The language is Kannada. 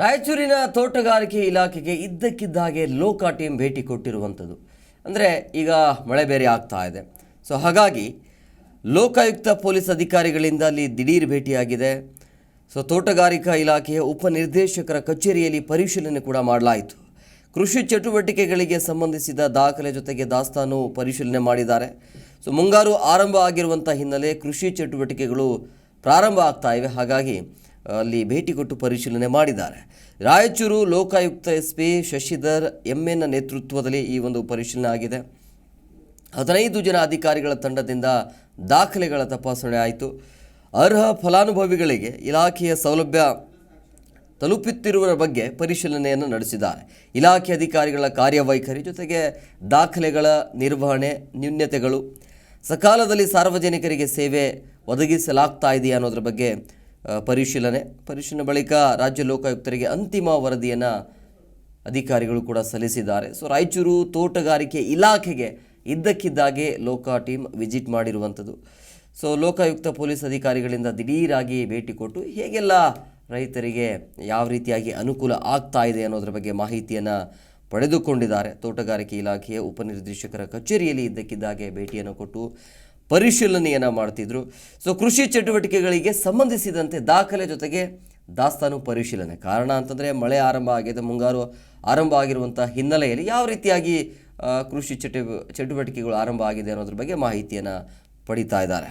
ರಾಯಚೂರಿನ ತೋಟಗಾರಿಕೆ ಇಲಾಖೆಗೆ ಇದ್ದಕ್ಕಿದ್ದಾಗೆ ಲೋಕಾ ಟೀಮ್ ಭೇಟಿ ಕೊಟ್ಟಿರುವಂಥದ್ದು. ಅಂದರೆ ಈಗ ಮಳೆ ಬೇರೆ ಆಗ್ತಾ ಇದೆ. ಸೊ ಹಾಗಾಗಿ ಲೋಕಾಯುಕ್ತ ಪೊಲೀಸ್ ಅಧಿಕಾರಿಗಳಿಂದ ಅಲ್ಲಿ ದಿಢೀರ್ ಭೇಟಿಯಾಗಿದೆ. ಸೊ ತೋಟಗಾರಿಕಾ ಇಲಾಖೆಯ ಉಪನಿರ್ದೇಶಕರ ಕಚೇರಿಯಲ್ಲಿ ಪರಿಶೀಲನೆ ಕೂಡ ಮಾಡಲಾಯಿತು. ಕೃಷಿ ಚಟುವಟಿಕೆಗಳಿಗೆ ಸಂಬಂಧಿಸಿದ ದಾಖಲೆ ಜೊತೆಗೆ ದಾಸ್ತಾನು ಪರಿಶೀಲನೆ ಮಾಡಿದ್ದಾರೆ. ಸೊ ಮುಂಗಾರು ಆರಂಭ ಆಗಿರುವಂಥ ಹಿನ್ನೆಲೆ ಕೃಷಿ ಚಟುವಟಿಕೆಗಳು ಪ್ರಾರಂಭ ಆಗ್ತಾ ಇವೆ. ಹಾಗಾಗಿ ಅಲ್ಲಿ ಭೇಟಿ ಕೊಟ್ಟು ಪರಿಶೀಲನೆ ಮಾಡಿದ್ದಾರೆ. Raichur Lokayukta S P Shashidhar MN ನೇತೃತ್ವದಲ್ಲಿ ಈ ಒಂದು ಪರಿಶೀಲನೆ ಆಗಿದೆ. ಹದಿನೈದು ಜನ ಅಧಿಕಾರಿಗಳ ತಂಡದಿಂದ ದಾಖಲೆಗಳ ತಪಾಸಣೆ ಆಯಿತು. ಅರ್ಹ ಫಲಾನುಭವಿಗಳಿಗೆ ಇಲಾಖೆಯ ಸೌಲಭ್ಯ ತಲುಪುತ್ತಿರುವ ಬಗ್ಗೆ ಪರಿಶೀಲನೆಯನ್ನು ನಡೆಸಿದ್ದಾರೆ. ಇಲಾಖೆ ಅಧಿಕಾರಿಗಳ ಕಾರ್ಯವೈಖರಿ ಜೊತೆಗೆ ದಾಖಲೆಗಳ ನಿರ್ವಹಣೆ ನ್ಯೂನ್ಯತೆಗಳು ಸಕಾಲದಲ್ಲಿ ಸಾರ್ವಜನಿಕರಿಗೆ ಸೇವೆ ಒದಗಿಸಲಾಗ್ತಾ ಇದೆಯಾ ಅನ್ನೋದ್ರ ಬಗ್ಗೆ ಪರಿಶೀಲನೆ. ಪರಿಶೀಲನೆ ಬಳಿಕ ರಾಜ್ಯ ಲೋಕಾಯುಕ್ತರಿಗೆ ಅಂತಿಮ ವರದಿಯನ್ನು ಅಧಿಕಾರಿಗಳು ಕೂಡ ಸಲ್ಲಿಸಿದ್ದಾರೆ. ಸೊ, ರಾಯಚೂರು ತೋಟಗಾರಿಕೆ ಇಲಾಖೆಗೆ ಇದ್ದಕ್ಕಿದ್ದಾಗೆ ಲೋಕ ಟೀಮ್ ವಿಸಿಟ್ ಮಾಡಿರುವಂಥದ್ದು. ಸೊ, ಲೋಕಾಯುಕ್ತ ಪೊಲೀಸ್ ಅಧಿಕಾರಿಗಳಿಂದ ದಿಢೀರಾಗಿ ಭೇಟಿ ಕೊಟ್ಟು ಹೇಗೆಲ್ಲ ರೈತರಿಗೆ ಯಾವ ರೀತಿಯಾಗಿ ಅನುಕೂಲ ಆಗ್ತಾ ಇದೆ ಅನ್ನೋದ್ರ ಬಗ್ಗೆ ಮಾಹಿತಿಯನ್ನು ಪಡೆದುಕೊಂಡಿದ್ದಾರೆ. ತೋಟಗಾರಿಕೆ ಇಲಾಖೆಯ ಉಪನಿರ್ದೇಶಕರ ಕಚೇರಿಯಲ್ಲಿ ಇದ್ದಕ್ಕಿದ್ದಾಗೆ ಭೇಟಿಯನ್ನು ಕೊಟ್ಟು ಪರಿಶೀಲನೆಯನ್ನು ಮಾಡ್ತಿದ್ರು. ಸೊ ಕೃಷಿ ಚಟುವಟಿಕೆಗಳಿಗೆ ಸಂಬಂಧಿಸಿದಂತೆ ದಾಖಲೆ ಜೊತೆಗೆ ದಾಸ್ತಾನು ಪರಿಶೀಲನೆ. ಕಾರಣ ಅಂತಂದರೆ ಮಳೆ ಆರಂಭ ಆಗಿದೆ ಮುಂಗಾರು ಆರಂಭ ಆಗಿರುವಂಥ ಹಿನ್ನೆಲೆಯಲ್ಲಿ ಯಾವ ರೀತಿಯಾಗಿ ಕೃಷಿ ಚಟು, ಚಟುವಟಿಕೆಗಳು ಆರಂಭ ಆಗಿದೆ ಅನ್ನೋದ್ರ ಬಗ್ಗೆ ಮಾಹಿತಿಯನ್ನು ಪಡಿತಾ ಇದ್ದಾರೆ.